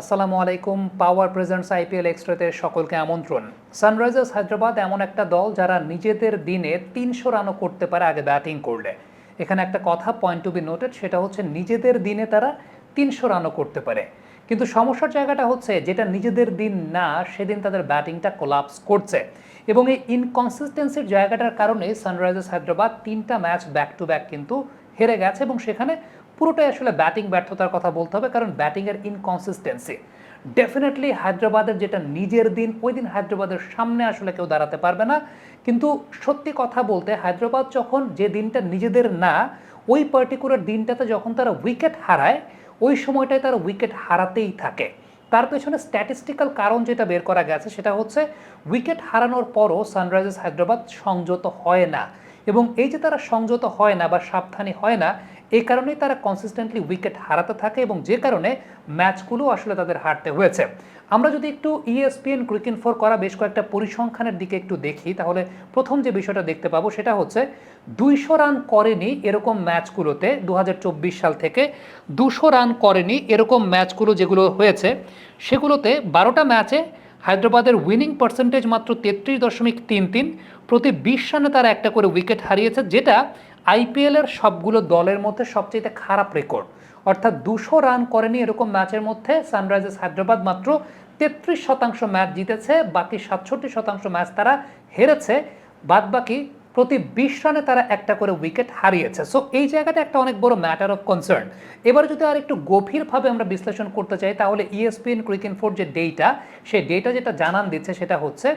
আসসালামু আলাইকুম পাওয়ার presents IPL এক্সট্রাতে সকলকে আমন্ত্রণ। সানরাইজার্স হায়দ্রাবাদ এমন একটা দল যারা নিজেদের দিনে তিনশো রানও করতে পারে আগে ব্যাটিং করলে। এখানে একটা কথা পয়েন্ট টু বি নোটেড সেটা হচ্ছে নিজেদের দিনে তারা তিনশো রানও করতে পারে। কিন্তু সমস্যার জায়গাটা হচ্ছে যেটা নিজেদের দিন না, সেদিন তাদের ব্যাটিংটা কোলাপস করছে। এবং এই ইনকনসিস্টেন্সির জায়গাটার কারণে সানরাইজার্স হায়দ্রাবাদ তিনটা ম্যাচ ব্যাক টু ব্যাক কিন্তু হেরে গেছে এবং সেখানে পুরোটাই আসলে ব্যাটিং ব্যর্থতার কথা বলতে হবে, কারণ ব্যাটিংয়ের ইনকনসিস্টেন্সি ডেফিনেটলি হায়দ্রাবাদের যেটা নিজের দিন, ওই দিন হায়দ্রাবাদের সামনে আসলে কেউ দাঁড়াতে পারবে না। কিন্তু সত্যি কথা বলতে, হায়দ্রাবাদ যখন যে দিনটা নিজেদের না, ওই পার্টিকুলার দিনটাতে যখন তারা উইকেট হারায়, ওই সময়টায় তারা উইকেট হারাতেই থাকে। তার পেছনে স্ট্যাটিস্টিক্যাল কারণ যেটা বের করা গেছে, সেটা হচ্ছে উইকেট হারানোর পরও সানরাইজার্স হায়দ্রাবাদ সংযত হয় না। এবং এই যে তারা সংযত হয় না বা সাবধানী হয় না এই কারণেই তারা কনসিস্টেন্টলি উইকেট হারাতে থাকে এবং যে কারণে ম্যাচগুলো আসলে তাদের হারতে হয়েছে। আমরা যদি একটু ইএসপিএন ক্রিকেট ফোর করা বেশ কয়েকটা পরিসংখ্যানের দিকে একটু দেখি, তাহলে প্রথম যে বিষয়টা দেখতে পাবো সেটা হচ্ছে দুইশো রান করেনি এরকম ম্যাচগুলোতে দু হাজার চব্বিশ সাল থেকে। দুশো রান করেনি এরকম ম্যাচগুলো যেগুলো হয়েছে, সেগুলোতে বারোটা ম্যাচে হায়দ্রাবাদের উইনিং পার্সেন্টেজ মাত্র তেত্রিশ দশমিক তিন তিন, প্রতি বিশ রানে তারা একটা করে উইকেট হারিয়েছে, যেটা আইপিএলের সবগুলো দলের মধ্যে সবচেয়ে খারাপ রেকর্ড অর্থাৎ দুশো রান করেনি এরকম ম্যাচের মধ্যে সানরাইজার্স হায়দ্রাবাদ মাত্র তেত্রিশ শতাংশ ম্যাচ জিতেছে, বাকি সাতষট্টি শতাংশ ম্যাচ তারা হেরেছে বাদ বাকি প্রতি বিশ রানে তারা একটা করে উইকেট হারিয়েছে। সো এই জায়গাটা একটা অনেক বড় ম্যাটার অফ কনসার্ন এবার যদি আর একটু গভীরভাবে আমরা বিশ্লেষণ করতে চাই, তাহলে ইএসপিএন ক্রিকেট ফোর যে ডেটা সেই ডেটা যেটা জানান দিচ্ছে সেটা হচ্ছে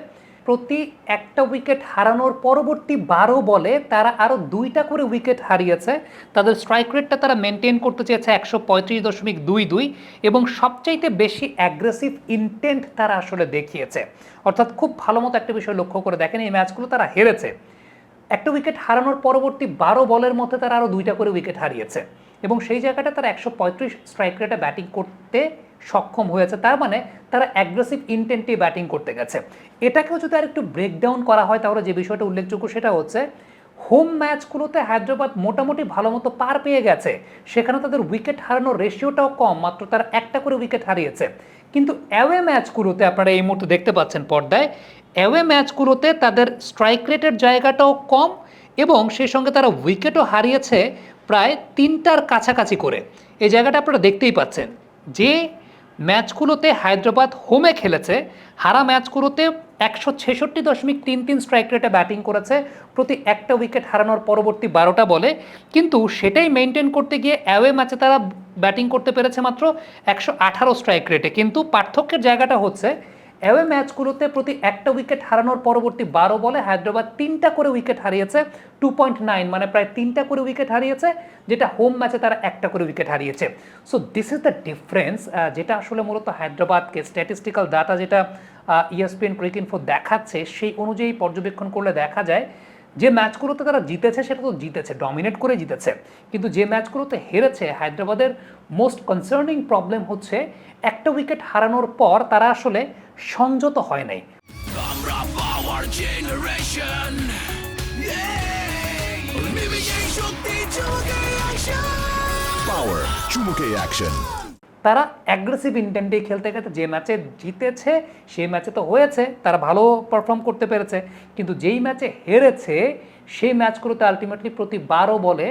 প্রতি একটা উইকেট হারানোর পরবর্তী বারো বলে তারা আরও দুইটা করে উইকেট হারিয়েছে। তাদের স্ট্রাইক রেটটা তারা মেনটেন করতে চেয়েছে একশো পঁয়ত্রিশ দশমিক দুই দুই এবং সবচাইতে বেশি অ্যাগ্রেসিভ ইন্টেন্ট তারা আসলে দেখিয়েছে। অর্থাৎ খুব ভালো মতো একটা বিষয় লক্ষ্য করে দেখেন, এই ম্যাচগুলো তারা হেরেছে। একটা উইকেট হারানোর পরবর্তী বারো বলের মধ্যে তারা আরও দুইটা করে উইকেট হারিয়েছে। এবং সেই জায়গাটা তারা একশো পঁয়ত্রিশ স্ট্রাইক রেটে ব্যাটিং করতে সক্ষম হয়েছে। তার মানে তারা অ্যাগ্রেসিভ ইন্টেন্টে ব্যাটিং করতে গেছে। এটাকেও যদি আর একটু ব্রেকডাউন করা হয়, তাহলে যে বিষয়টা উল্লেখযোগ্য সেটা হচ্ছে হোম ম্যাচগুলোতে হায়দ্রাবাদ মোটামুটি ভালো মতো পার পেয়ে গেছে। সেখানে তাদের উইকেট হারানোর রেশিওটাও কম, মাত্র তারা একটা করে উইকেট হারিয়েছে। কিন্তু অ্যাওয়ে ম্যাচগুলোতে আপনারা এই মুহূর্তে দেখতে পাচ্ছেন পর্দায় অ্যাওয়ে ম্যাচগুলোতে তাদের স্ট্রাইক রেটের জায়গাটাও কম এবং সেই সঙ্গে তারা উইকেটও হারিয়েছে প্রায় তিনটার কাছাকাছি করে। এই জায়গাটা আপনারা দেখতেই পাচ্ছেন যে ম্যাচগুলোতে হায়দ্রাবাদ হোমে খেলেছে, হারা ম্যাচগুলোতে একশো ছেষট্টি দশমিক তিন তিন স্ট্রাইক রেটে ব্যাটিং করেছে, প্রতি একটা উইকেট হারানোর পরবর্তী বারোটা বলে। কিন্তু সেটাই মেনটেন করতে গিয়ে অ্যাওয়ে ম্যাচে তারা ব্যাটিং করতে পেরেছে মাত্র একশো আঠারো স্ট্রাইক রেটে কিন্তু পার্থক্যের জায়গাটা হচ্ছে অ্যাওয়ে ম্যাচগুলোতে প্রতি একটা উইকেট হারানোর পরবর্তী বারো বলে হায়দ্রাবাদ তিনটা করে উইকেট হারিয়েছে টু পয়েন্ট নাইন মানে প্রায় তিনটা করে উইকেট হারিয়েছে, যেটা হোম ম্যাচে তারা একটা করে উইকেট হারিয়েছে। So this is the difference যেটা আসলে মূলত হায়দ্রাবাদকে স্ট্যাটিস্টিক্যাল ডাটা যেটা ইএসপিএন ক্রিকেট ফোর দেখাচ্ছে, সেই অনুযায়ী পর্যবেক্ষণ করলে দেখা যায় যে ম্যাচগুলোতে তারা জিতেছে সেটা তো জিতেছে ডমিনেট করে জিতেছে। কিন্তু যে ম্যাচগুলোতে হেরেছে হায়দ্রাবাদের মোস্ট কনসার্নিং প্রবলেম হচ্ছে একটা উইকেট হারানোর পর তারা আসলে সংযত হয় নাই। Power চুমুকে অ্যাকশন তারা অ্যাগ্রেসিভ ইন্টেন্টে খেলতে গেছে, যে ম্যাচে জিতেছে, সেই ম্যাচে তো হয়েছে, তারা ভালো পারফর্ম করতে পেরেছে, কিন্তু যেই ম্যাচে হেরেছে, সেই ম্যাচগুলোতে আলটিমেটলি প্রতি বারো বলে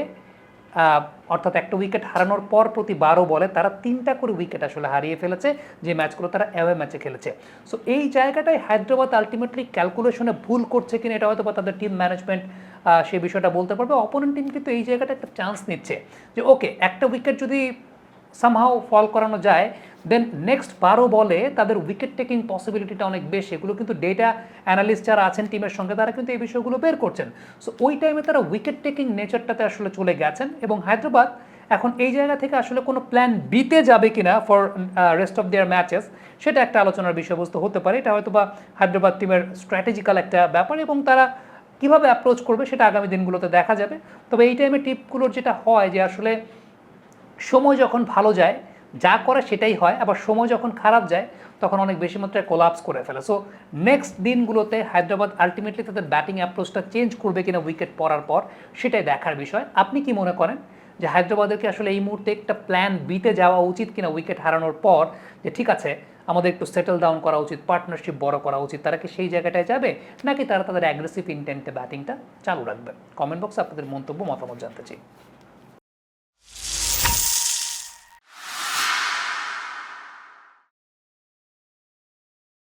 অর্থাৎ একটা উইকেট হারানোর পর প্রতি বারো বলে তারা তিনটা করে উইকেট আসলে হারিয়ে ফেলেছে, যে ম্যাচগুলো তারা অ্যাওয়ে ম্যাচে খেলেছে। সো এই জায়গাটায় হায়দ্রাবাদ আলটিমেটলি ক্যালকুলেশনে ভুল করছে কিনা, এটা হয়তো বা তাদের টিম ম্যানেজমেন্ট সেই বিষয়টা বলতে পারবে। অপোনেন্ট টিম কিন্তু এই জায়গাটা একটা চান্স নিচ্ছে, যে ওকে একটা উইকেট যদি সামহাও ফল করানো যায় দেন নেক্সট বারো বলে তাদের উইকেট টেকিং পসিবিলিটিটা অনেক বেশি। এগুলো কিন্তু ডেটা অ্যানালিস্ট যারা আছেন টিমের সঙ্গে, তারা কিন্তু এই বিষয়গুলো বের করছেন। সো ওই টাইমে তারা উইকেট টেকিং নেচারটাতে আসলে চলে গেছেন এবং হায়দ্রাবাদ এখন এই জায়গা থেকে আসলে কোনো প্ল্যান বিতে যাবে কিনা for rest of their matches সেটা একটা আলোচনার বিষয়বস্তু হতে পারে। এটা হয়তো বা হায়দ্রাবাদ টিমের স্ট্র্যাটেজিক্যাল একটা ব্যাপার এবং তারা কীভাবে অ্যাপ্রোচ করবে সেটা আগামী দিনগুলোতে দেখা যাবে। তবে এই টাইমে টিপগুলোর যেটা হয় যে আসলে সময় যখন ভালো যায়, যা করে সেটাই হয়, আবার সময় যখন খারাপ যায়, তখন অনেক বেশি মাত্রায় কোলাপস করে ফেলে। সো নেক্সট দিনগুলোতে হায়দ্রাবাদ আলটিমেটলি তাদের ব্যাটিং অ্যাপ্রোচটা চেঞ্জ করবে কিনা উইকেট পড়ার পর, সেটাই দেখার বিষয়। আপনি কি মনে করেন যে হায়দ্রাবাদেরকে আসলে এই মুহূর্তে একটা প্ল্যান বিতে যাওয়া উচিত কিনা উইকেট হারানোর পর, যে ঠিক আছে, আমাদের একটু সেটেল ডাউন করা উচিত পার্টনারশিপ বড় করা উচিত, তারা কি সেই জায়গাটায় যাবে, নাকি তারা তাদের অ্যাগ্রেসিভ ইন্টেন্টে ব্যাটিংটা চালু রাখবে? কমেন্ট বক্সে আপনাদের মন্তব্য, মতামত জানতে চাই।